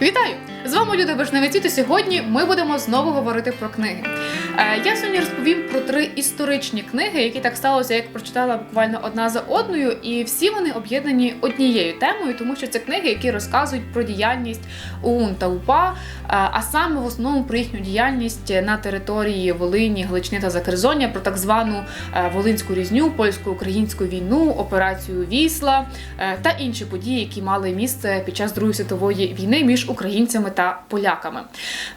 Вітаю! З вами Люда Бажневець, і сьогодні ми будемо знову говорити про книги. Е, я сьогодні розповім про три історичні книги, які так сталося, як прочитала буквально одна за одною, і всі вони об'єднані однією темою, тому що це книги, які розказують про діяльність ОУН та УПА, е, а саме в основному про їхню діяльність на території Волині, Галичини та Закерзоння, про так звану е, Волинську різню, польсько-українську війну, операцію Вісла та інші події, які мали місце під час Другої світової війни між українцями та поляками.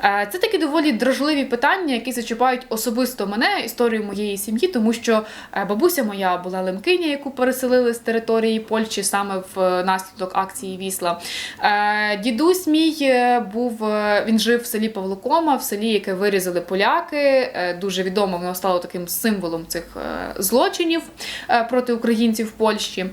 Е, Це такі доволі дражливі питання, які зачіпають особисто мене, історію моєї сім'ї, тому що е, бабуся моя була лемкиня, яку переселили з території Польщі саме в е, наслідок акції Вісла. Дідусь мій був він жив в селі Павлокома, в селі, яке вирізали поляки. Дуже відомо воно стало таким символом цих злочинів проти українців в Польщі.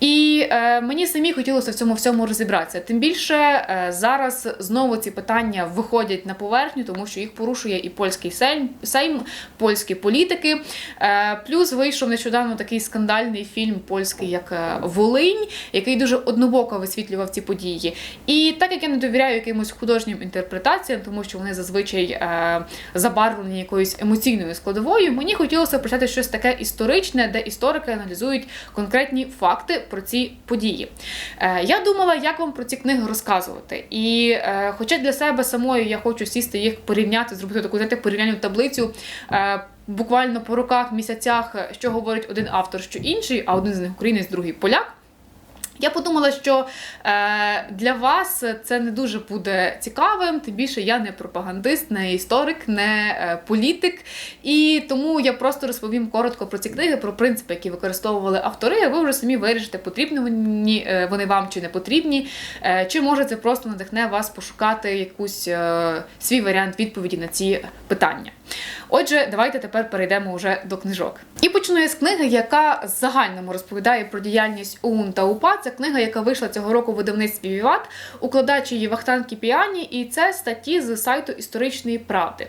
І мені самі хотілося в цьому всьому розібратися. Тим більше зараз знову ці питання виходять на поверхню, тому що їх порушує і польський сейм, сейм польські політики. Е, плюс вийшов нещодавно такий скандальний фільм польський, як е, Волинь, який дуже однобоко висвітлював ці події. І так як я не довіряю якимось художнім інтерпретаціям, тому що вони зазвичай е, забарвлені якоюсь емоційною складовою, мені хотілося почати щось таке історичне, де історики аналізують конкретні факти про ці події. Я думала, як вам про ці книги розказувати. І хоча для себе самої я хочу сісти їх порівняти, зробити таку знаєте, порівняльну таблицю. Е, Буквально по роках, місяцях, що говорить один автор, що інший, а один з них українець, другий поляк. Я подумала, що е, для вас це не дуже буде цікавим, тим більше я не пропагандист, не історик, не е, політик. І тому я просто розповім коротко про ці книги, про принципи, які використовували автори. А ви вже самі вирішите, потрібні вони, е, вони вам чи не потрібні. Е, чи може це просто надихне вас пошукати якусь е, свій варіант відповіді на ці питання. Отже, давайте тепер перейдемо вже до книжок. І почну я з книги, яка загальному розповідає про діяльність ОУН та УПА. Це книга, яка вийшла цього року в видавництві Віват, укладач її Вахтан Кіпіані, і це статті з сайту історичної правди.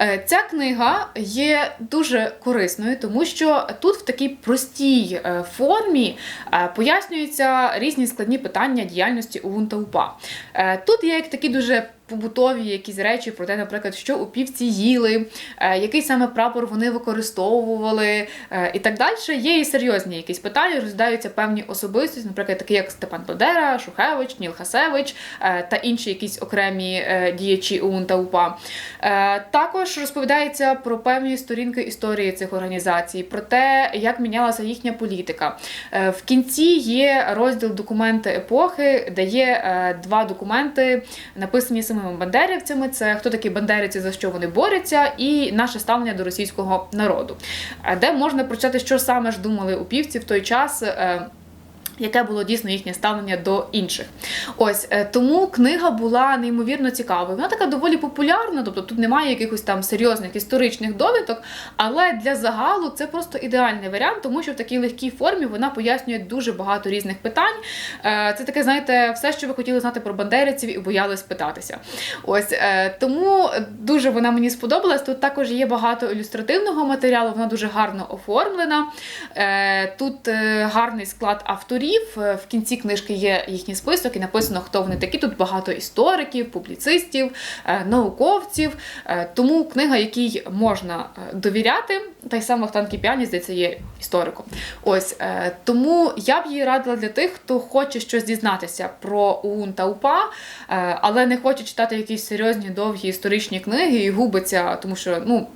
Е, Ця книга є дуже корисною, тому що тут в такій простій е, формі е, пояснюються різні складні питання діяльності ОУН та УПА. Тут є як такі дуже побутові якісь речі про те, наприклад, що у півці їли, який саме прапор вони використовували і так далі. Є і серйозні якісь питання, розглядаються певні особистості, наприклад, такі як Степан Бандера, Шухевич, Ніл Хасевич та інші якісь окремі діячі УН УПА. Е, Також розповідається про певні сторінки історії цих організацій, про те, як мінялася їхня політика. Е, В кінці є розділ документи епохи, де є е, два документи, написані самими бандерівцями. Це хто такі бандерівці, за що вони борються, і наше ставлення до російського народу, Е, де можна прочитати, що саме ж думали упівці в той час. Яке було дійсно їхнє ставлення до інших. Ось е, тому книга була неймовірно цікавою. Вона така доволі популярна, тобто тут немає якихось там серйозних історичних довідок, але для загалу це просто ідеальний варіант, тому що в такій легкій формі вона пояснює дуже багато різних питань. Е, Це таке, знаєте, все, що ви хотіли знати про бандерівців і боялись питатися. Ось е, тому дуже вона мені сподобалась. Тут також є багато ілюстративного матеріалу, вона дуже гарно оформлена. Тут гарний склад авторів. Е, В кінці книжки є їхній список і написано, хто вони такі. Тут багато істориків, публіцистів, е, науковців. Е, Тому книга, якій можна довіряти, та й сам Вахтан Кіпіані, здається, є істориком. Ось е, тому я б її радила для тих, хто хоче щось дізнатися про УН та УПА, е, але не хоче читати якісь серйозні довгі історичні книги і губиться, тому що ну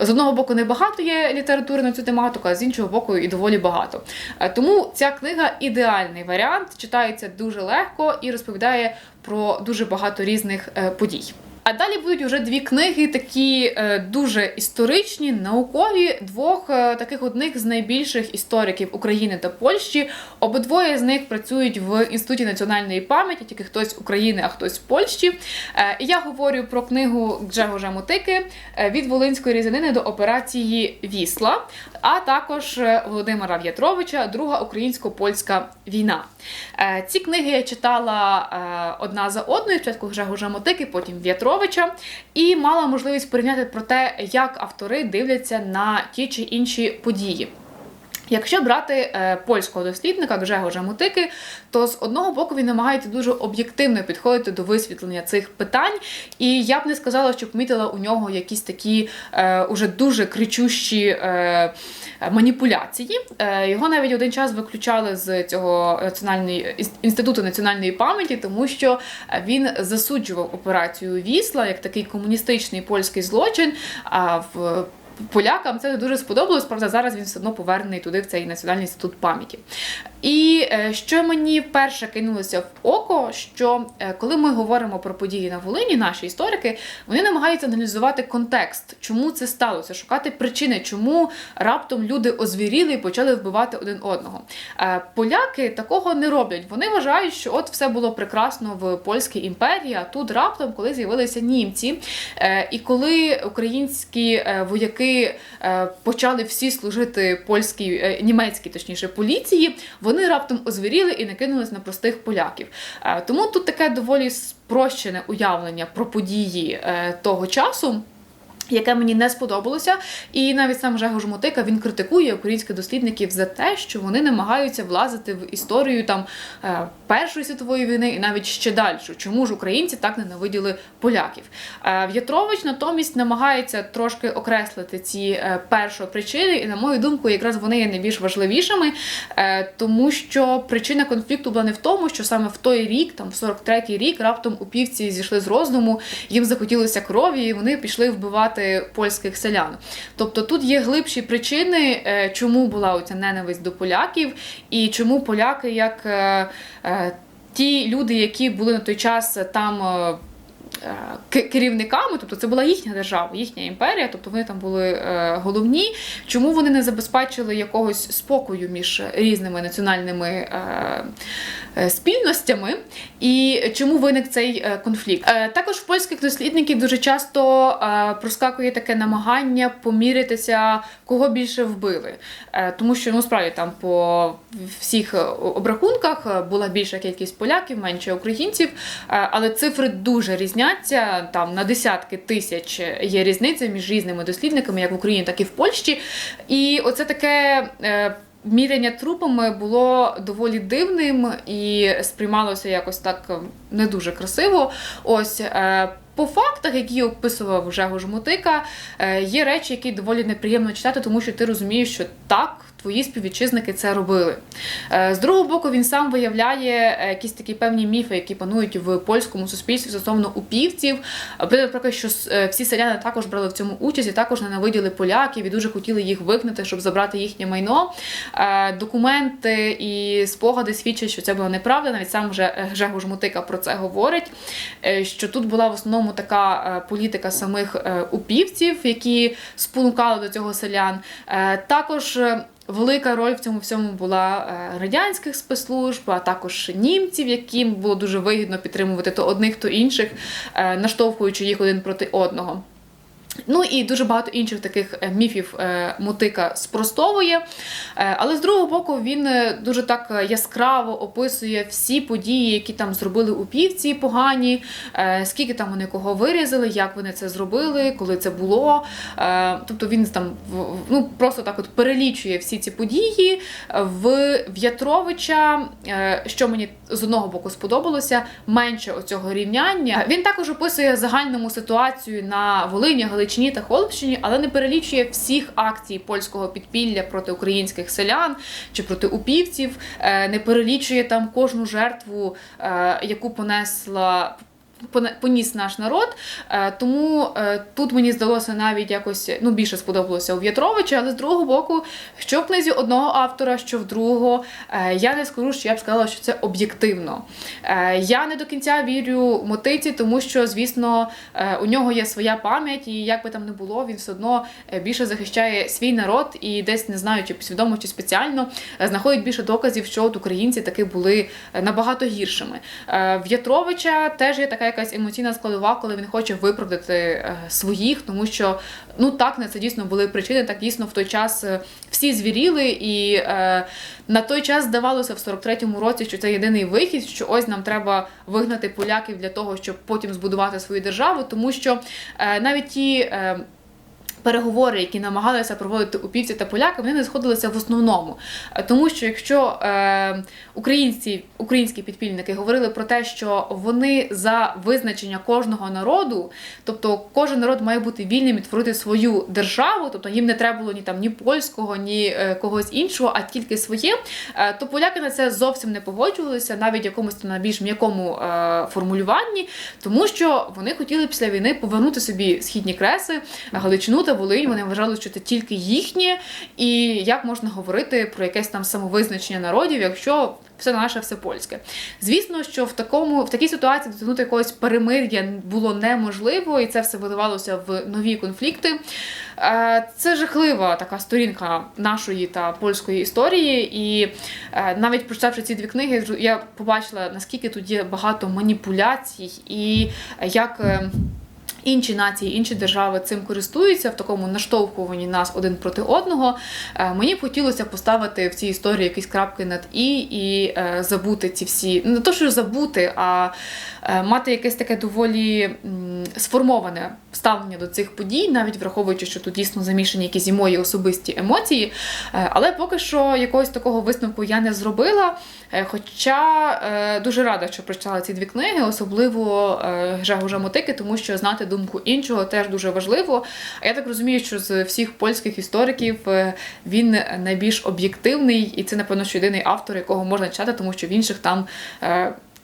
з одного боку небагато є літератури на цю тематику, а з іншого боку і доволі багато. Е, Тому ця книга ідеальний варіант, читається дуже легко і розповідає про дуже багато різних е, подій. А далі будуть вже дві книги, такі е, дуже історичні, наукові, двох е, таких одних з найбільших істориків України та Польщі. Обидвоє з них працюють в інституті національної пам'яті, тільки хтось України, а хтось Польщі. Е, і я говорю про книгу Джегожа Мотики від Волинської різанини до операції Вісла, а також Володимира В'ятровича, Друга українсько-польська війна. Ці книги я читала одна за одною, спочатку Гжегожа Мотики, потім В'ятровича, і мала можливість порівняти про те, як автори дивляться на ті чи інші події. Якщо брати е, польського дослідника Гжегожа Мутики, то з одного боку він намагається дуже об'єктивно підходити до висвітлення цих питань, і я б не сказала, що помітила у нього якісь такі е, уже дуже кричущі е, маніпуляції. Е, його навіть один час виключали з цього національної інс- інституту національної пам'яті, тому що він засуджував операцію Вісла як такий комуністичний польський злочин. А в полякам це не дуже сподобалось, правда, зараз він все одно повернений туди в цей національний інститут пам'яті. І е, що мені вперше кинулося в око, що е, коли ми говоримо про події на Волині, наші історики вони намагаються аналізувати контекст, чому це сталося, шукати причини, чому раптом люди озвіріли і почали вбивати один одного. Е, Поляки такого не роблять. Вони вважають, що от все було прекрасно в польській імперії, а тут раптом, коли з'явилися німці, і коли українські вояки почали всі служити польській, німецькій, точніше, поліції, раптом озвіріли і накинулись на простих поляків. Е, Тому тут таке доволі спрощене уявлення про події е, того часу. Яке мені не сподобалося, і навіть сам Жего Жмотика він критикує українських дослідників за те, що вони намагаються влазити в історію там е, Першої світової війни і навіть ще далі. Чому ж українці так ненавиділи поляків? Е, В'ятрович натомість намагається трошки окреслити ці е, перші причини, і на мою думку, якраз вони є найбільш важливішими, тому що причина конфлікту була не в тому, що саме в той рік, там в 43-й рік, раптом упівці зійшли з розуму, їм захотілося крові, і вони пішли вбивати польських селян. Тобто тут є глибші причини, е, чому була оця ненависть до поляків, і чому поляки, як е, е, ті люди, які були на той час там. Е, Керівниками, тобто це була їхня держава, їхня імперія, тобто вони там були е, головні. Чому вони не забезпечили якогось спокою між різними національними е, спільностями, і чому виник цей конфлікт? Також в польських дослідників дуже часто проскакує таке намагання помірятися, кого більше вбили. Тому що ну справді там по всіх обрахунках була більша кількість поляків, менше українців, але цифри дуже різняться. Там на десятки тисяч є різниця між різними дослідниками, як в Україні, так і в Польщі. І оце таке. е, Міряння трупами було доволі дивним і сприймалося якось так е, не дуже красиво. Ось е, по фактах, які описував Жего Жмотика, е, є речі, які доволі неприємно читати, тому що ти розумієш, що так. Твої співвітчизники це робили. Е, З другого боку, він сам виявляє е, якісь такі певні міфи, які панують в польському суспільстві стосовно упівців. Наприклад, що е, всі селяни також брали в цьому участь і також ненавиділи поляків і дуже хотіли їх вигнати, щоб забрати їхнє майно. Документи і спогади свідчать, що це була неправда. Навіть сам вже Гжегош Мутика про це говорить. Що тут була в основному така політика самих упівців, які спонукали до цього селян. Також Велика роль в цьому всьому була е, радянських спецслужб, а також німців, яким було дуже вигідно підтримувати то одних, то інших, е, наштовхуючи їх один проти одного. Ну і дуже багато інших таких е, міфів е, Мотика спростовує. Е, Але з другого боку, він дуже так яскраво описує всі події, які там зробили у півці погані, скільки там вони кого вирізали, як вони це зробили, коли це було. Тобто він там ну, просто так от перелічує всі ці події. В В'ятровича, що мені з одного боку сподобалося, менше оцього рівняння. Він також описує загальному ситуацію на Волині, Галичині та Холмщині, але не перелічує всіх акцій польського підпілля проти українських селян чи проти упівців, е, не перелічує там кожну жертву, е, яку понесла. Поніс наш народ, Е, тому е, тут мені здалося навіть якось ну більше сподобалося у В'ятровича, але з другого боку, що в книзі одного автора, що в другого, е, я не скажу, що я б сказала, що це об'єктивно. Я не до кінця вірю мотиці, тому що, звісно, у нього є своя пам'ять, і як би там не було, він все одно більше захищає свій народ і десь не знаю, чи свідомо чи спеціально знаходить більше доказів, що от українці таки були набагато гіршими. Е, В Ятровича теж є така якась емоційна складова, коли він хоче виправдати е, своїх, тому що ну так на це дійсно були причини. Так дійсно в той час е, всі звіріли, і е, на той час здавалося в 43-му році, що це єдиний вихід, що ось нам треба вигнати поляків для того, щоб потім збудувати свою державу, тому що е, навіть ті. Е, Переговори, які намагалися проводити упівці та поляки, вони не сходилися в основному. Е, Тому що якщо е, українці, українські підпільники говорили про те, що вони за визначення кожного народу, тобто кожен народ має бути вільним і творити свою державу, тобто їм не треба було ні там ні польського, ні е, когось іншого, а тільки своє, е, то поляки на це зовсім не погоджувалися, навіть в якомусь на більш м'якому е, формулюванні, тому що вони хотіли після війни повернути собі східні креси, Галичину та Волинь. Вони вважали, що це тільки їхнє, і як можна говорити про якесь там самовизначення народів, якщо все наше, все польське. Звісно, що в такому в такій ситуації досягнути якогось перемир'я було неможливо, і це все виливалося в нові конфлікти. Е, Це жахлива така сторінка нашої та польської історії. І е, навіть прочитавши ці дві книги, я побачила наскільки тут є багато маніпуляцій, і як. Інші нації, інші держави цим користуються в такому наштовхуванні нас один проти одного. Е, Мені б хотілося поставити в цій історії якісь крапки над і і е, забути ці всі не то, що забути, а е, мати якесь таке доволі сформоване ставлення до цих подій, навіть враховуючи, що тут дійсно замішані якісь і мої особисті емоції. Але поки що якогось такого висновку я не зробила. Хоча дуже рада, що прочитала ці дві книги, особливо Гжегожа Мотики, тому що знати думку іншого теж дуже важливо. А я так розумію, що з всіх польських істориків е, він найбільш об'єктивний, і це, напевно, що єдиний автор, якого можна читати, тому що в інших там.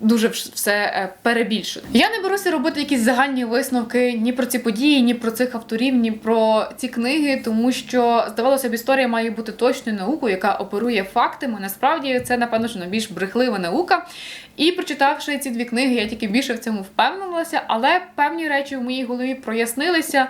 Дуже все е, перебільшено. Я не беруся робити якісь загальні висновки ні про ці події, ні про цих авторів, ні про ці книги, тому що здавалося б, історія має бути точною наукою, яка оперує фактами. Насправді це напевно що найбільш брехлива наука. І прочитавши ці дві книги, я тільки більше в цьому впевнилася, але певні речі в моїй голові прояснилися.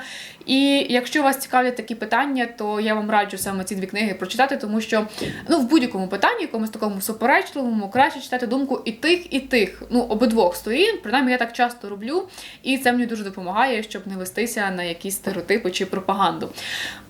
І якщо вас цікавлять такі питання, то я вам раджу саме ці дві книги прочитати, тому що ну в будь-якому питанні, якомусь такому суперечливому, краще читати думку і тих, і тих, ну обидвох сторін. Принаймні я так часто роблю, і це мені дуже допомагає, щоб не вестися на якісь стереотипи чи пропаганду.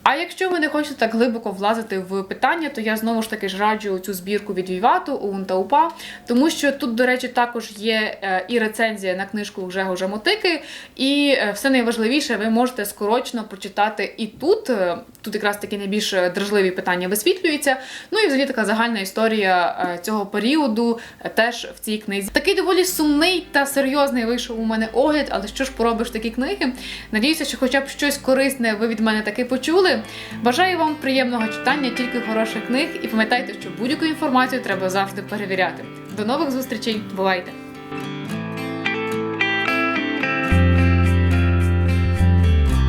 А якщо ви не хочете так глибоко влазити в питання, то я знову ж таки ж раджу цю збірку від Вівату та УПА, тому що тут, до речі, також є е, і рецензія на книжку Гжегожа Мотики, і е, все найважливіше, ви можете скорочно прочитати і тут. Е, Тут якраз такі найбільш дражливі питання висвітлюються. Ну і взагалі така загальна історія цього періоду теж в цій книзі. Такий доволі сумний та серйозний вийшов у мене огляд, але що ж поробиш такі книги? Надіюся, що хоча б щось корисне ви від мене таки почули. Бажаю вам приємного читання, тільки хороших книг, і пам'ятайте, що будь-яку інформацію треба завжди перевіряти. До нових зустрічей, бувайте!